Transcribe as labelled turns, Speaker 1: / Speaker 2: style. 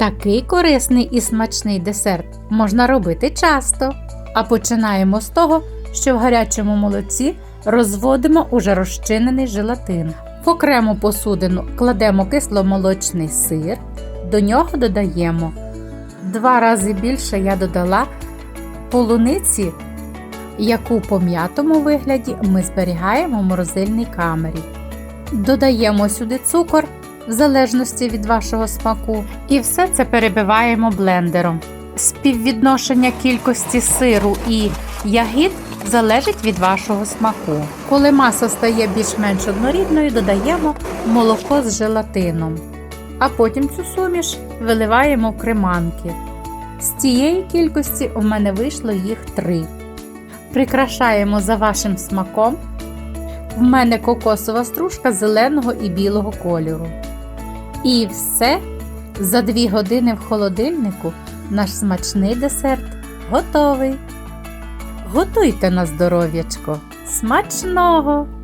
Speaker 1: Такий корисний і смачний десерт можна робити часто. А починаємо з того, що в гарячому молоці розводимо уже розчинений желатин. В окрему посудину кладемо кисломолочний сир, до нього додаємо два рази більше я додала полуниці, яку по м'ятому вигляді ми зберігаємо в морозильній камері. Додаємо сюди цукор в залежності від вашого смаку, і все це перебиваємо блендером. Співвідношення кількості сиру і ягід залежить від вашого смаку. Коли маса стає більш-менш однорідною, додаємо молоко з желатином. А потім цю суміш виливаємо в креманки. З цієї кількості у мене вийшло їх три. Прикрашаємо за вашим смаком. В мене кокосова стружка зеленого і білого кольору. І все за 2 години в холодильнику наш смачний десерт готовий. Готуйте на здоров'ячко. Смачного!